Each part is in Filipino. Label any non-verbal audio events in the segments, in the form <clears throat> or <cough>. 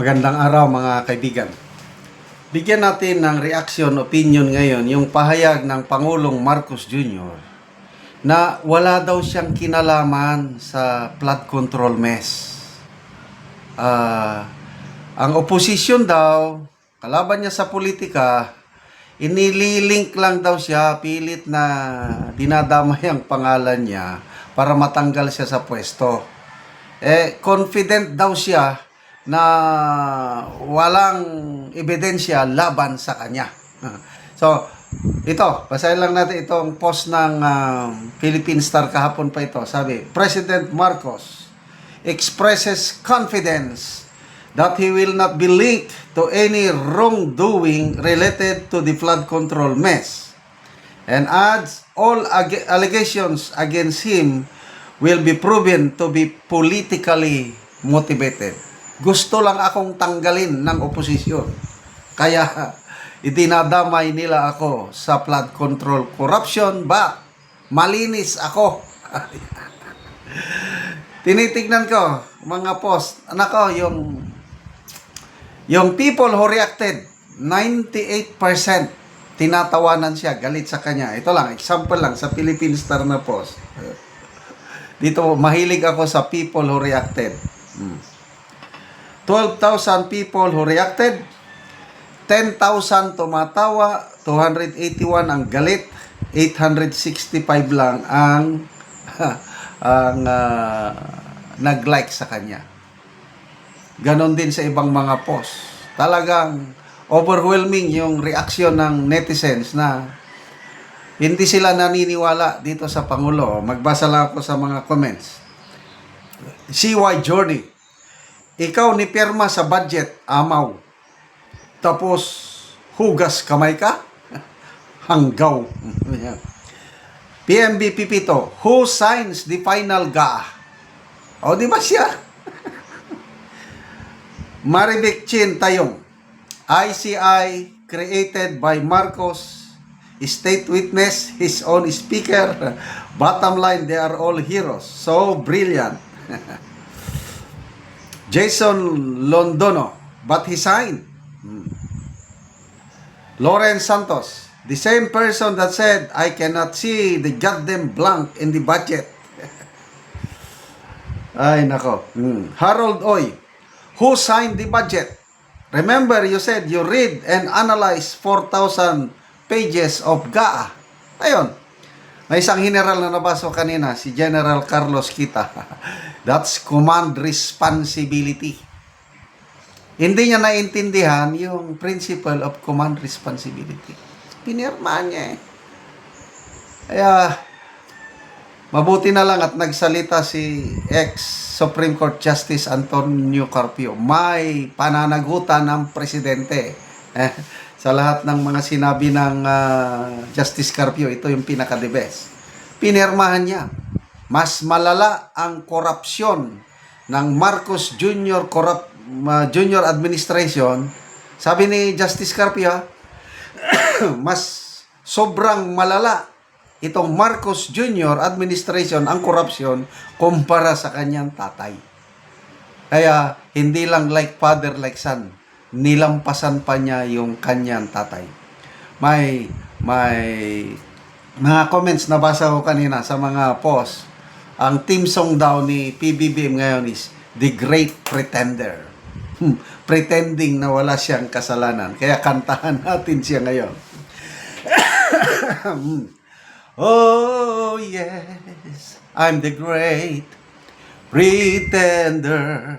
Magandang araw mga kaibigan. Bigyan natin ng reaction, opinion ngayon yung pahayag ng Pangulong Marcos Jr. na wala daw siyang kinalaman sa flood control mess. Ah, ang oposisyon daw, kalaban niya sa politika, inililink lang daw siya, pilit na dinadamay ang pangalan niya para matanggal siya sa pwesto. Eh, confident daw siya na walang ebidensya laban sa kanya. So, ito, basahin lang natin itong post ng um, Philippine Star kahapon pa ito. Sabi, President Marcos expresses confidence that he will not be linked to any wrongdoing related to the flood control mess and adds all ag- allegations against him will be proven to be politically motivated. Gusto lang akong tanggalin ng oposisyon. Kaya <laughs> itinadamay nila ako sa flood control corruption but malinis ako. <laughs> Tinitignan ko mga post. Nako, yung yung people who reacted 98% tinatawanan siya, galit sa kanya. Ito lang, example lang sa Philippine Star na post. Dito, mahilig ako sa people who reacted. Hmm. 12,000 people who reacted. 10,000 tumatawa. 281 ang galit. 865 lang ang <laughs> ang ah, nag-like sa kanya. Ganon din sa ibang mga post. Talagang overwhelming yung reaksyon ng netizens na hindi sila naniniwala dito sa Pangulo. Magbasa lang ako sa mga comments. CY Journey. Ikaw ni Perma sa budget, amaw. Tapos, hugas kamay ka? <laughs> Hanggaw. <laughs> PMB Pipito, who signs the final GA? O, di ba siya? <laughs> Marivic Chin Tayong, ICI created by Marcos, state witness, his own speaker. Bottom line, they are all heroes. So brilliant. Jason Londono, but he signed. Hmm. Lawrence Santos, the same person that said, I cannot see the goddamn blank in the budget. <laughs> Ay, nako. Hmm. Harold Oy, who signed the budget? Remember, you said you read and analyze 4,000 pages of GAA. Ayun. May isang general na nabasa kanina, si General Carlos Kita. <laughs> That's command responsibility. Hindi niya naintindihan yung principle of command responsibility. Pinirmahan niya eh. Kaya, mabuti na lang at nagsalita si ex-Supreme Court Justice Antonio Carpio. May pananagutan ng presidente. Eh, sa lahat ng mga sinabi ng ah, Justice Carpio, ito yung pinaka-the best. Pinirmahan niya. Mas malala ang korupsyon ng Marcos Jr. Corrupt, ah, Junior Administration. Sabi ni Justice Carpio, <clears throat> mas sobrang malala itong Marcos Jr. administration ang korupsyon kumpara sa kanyang tatay. Kaya hindi lang like father like son, nilampasan pa niya yung kanyang tatay. May may mga comments na basa ko kanina sa mga post. Ang team song daw ni PBBM ngayon is The Great Pretender. Hmm, Pretending na wala siyang kasalanan. Kaya kantahan <laughs> natin siya ngayon. <coughs> oh, yes, I'm the great pretender.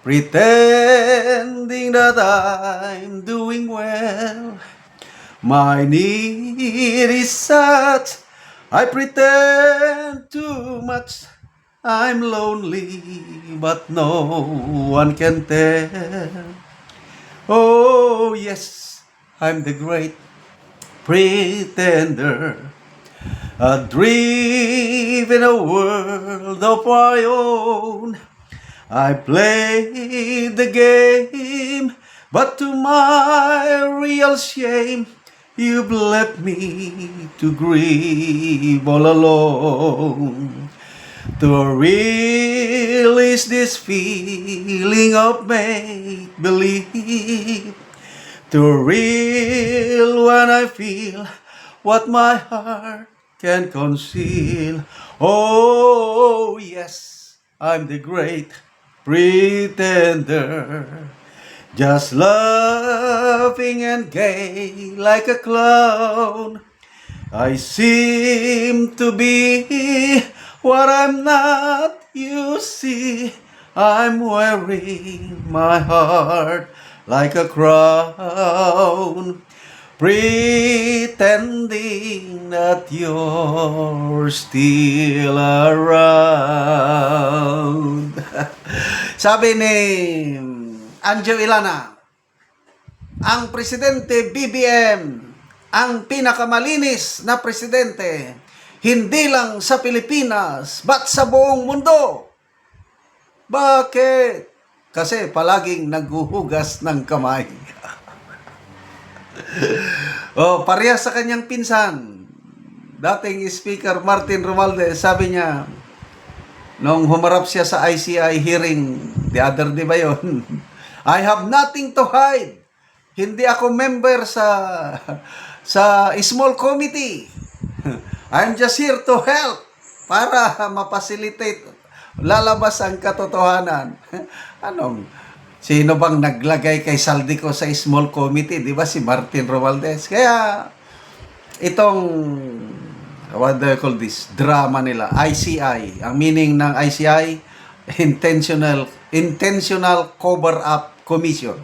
Pretending that I'm doing well. My need is such, I pretend too much. I'm lonely, but no one can tell. Oh, yes, I'm the great pretender. A dream in a world of my own. I played the game, but to my real shame, you've left me to grieve all alone. To release this feeling of make believe. To real when I feel what my heart can conceal. Oh, yes, I'm the great pretender. Just laughing and gay like a clown. I seem to be what I'm not, you see. I'm wearing my heart like a crown, pretending that you're still around. <laughs> Sabi ni Anjo Ilana, ang presidente BBM ang pinakamalinis na presidente hindi lang sa Pilipinas but sa buong mundo. Bakit? Kasi palaging naghuhugas ng kamay. <laughs> oh, pareha sa kanyang pinsan. Dating Speaker Martin Romualdez, sabi niya, nung humarap siya sa ICI hearing, the other day ba yun? <laughs> I have nothing to hide. Hindi ako member sa sa small committee. <laughs> I'm just here to help para mapacilitate lalabas ang katotohanan. <laughs> Anong sino bang naglagay kay Saldico sa small committee, 'di ba si Martin Romualdez? Kaya itong what do you call this? Drama nila, ICI. Ang meaning ng ICI, intentional intentional cover up commission.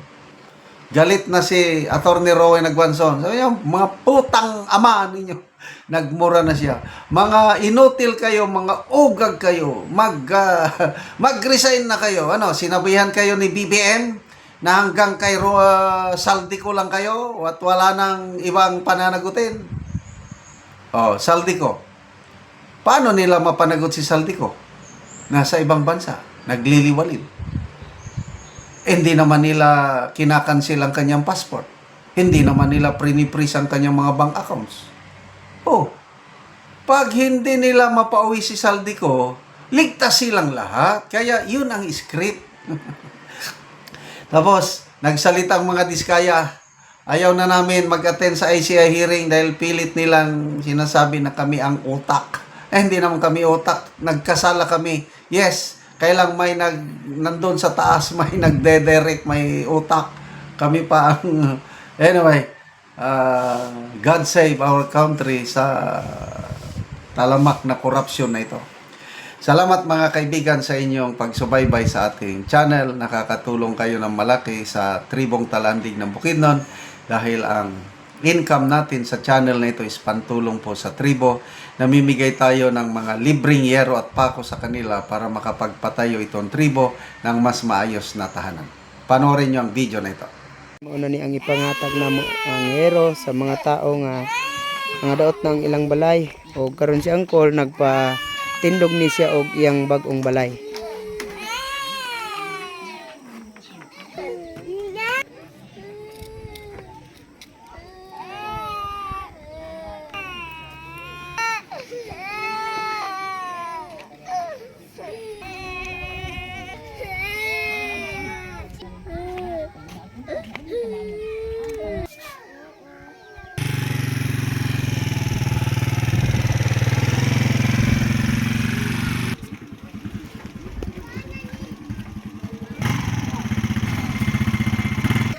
Galit na si Attorney Rowan Nagwanson. Sabi niya, mga putang ama ninyo. <laughs> Nagmura na siya. Mga inutil kayo, mga ugag kayo. Mag, ah, <laughs> mag-resign na kayo. Ano, sinabihan kayo ni BBM na hanggang kay uh, saldi ko lang kayo at wala nang ibang pananagutin. Oh, saldi ko. Paano nila mapanagot si saldi ko? Nasa ibang bansa. Nagliliwalin. Hindi naman nila kinakansil ang kanyang passport. Hindi naman nila prinipris ang kanyang mga bank accounts. Oh, pag hindi nila mapauwi si saldi ko, ligtas silang lahat. Kaya yun ang script. <laughs> Tapos, nagsalita ang mga diskaya. Ayaw na namin mag-attend sa ICI hearing dahil pilit nilang sinasabi na kami ang utak. Eh, hindi naman kami utak. Nagkasala kami. Yes, kailang may nag, nandun sa taas, <laughs> may nagdedirect, may utak. Kami pa ang, <laughs> anyway, uh, God save our country sa talamak na korupsyon na ito. Salamat mga kaibigan sa inyong pagsubaybay sa ating channel. Nakakatulong kayo ng malaki sa Tribong Talandig ng Bukidnon dahil ang income natin sa channel na ito is pantulong po sa tribo. Namimigay tayo ng mga libreng yero at pako sa kanila para makapagpatayo itong tribo ng mas maayos na tahanan. Panoorin nyo ang video na ito. Mao na ni ang ipangatag na ang hero sa mga tao nga mga daot ng ilang balay o karon si Angkol nagpa tindog ni siya og iyang bag-ong balay.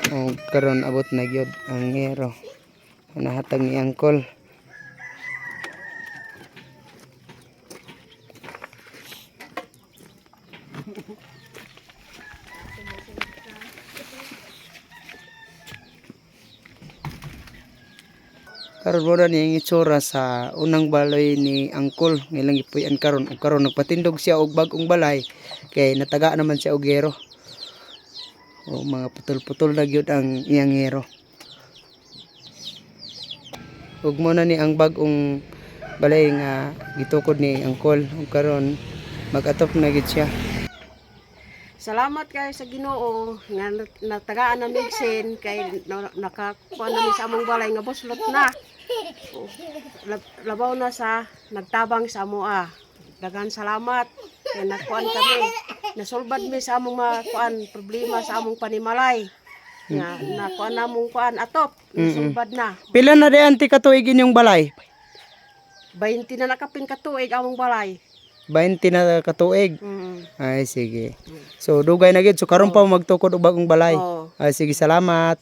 O karon abot na gyud ang hero. Nahatag ni Angkol. karon mo na ni itsura sa unang balay ni Angkol ngilang ipuy-an karon karon nagpatindog siya og bag-ong balay kay nataga naman siya og hero o mga putol-putol na gyud ang iyang hero ug na ni ang bag-ong balay nga gitukod ni Angkol ug karon mag-atop na gid siya Salamat kayo sa Ginoo nga nat- natagaan na migsin kay na, nakakuha namin sa among balay nga buslot na. Labaw na sa nagtabang sa amoa. Dagan salamat. Kay nakuan kami. Nasulbad mi sa among mga kuan problema sa among panimalay. Nga nakuan namong kuan atop. Nasulbad na. Pila na di anti katuig inyong balay? 20 na nakapin katuig among balay. 20 na katuig. Mm. Ay sige. So dugay na gid so karon pa magtukod og bagong balay. Oh. Ay sige salamat.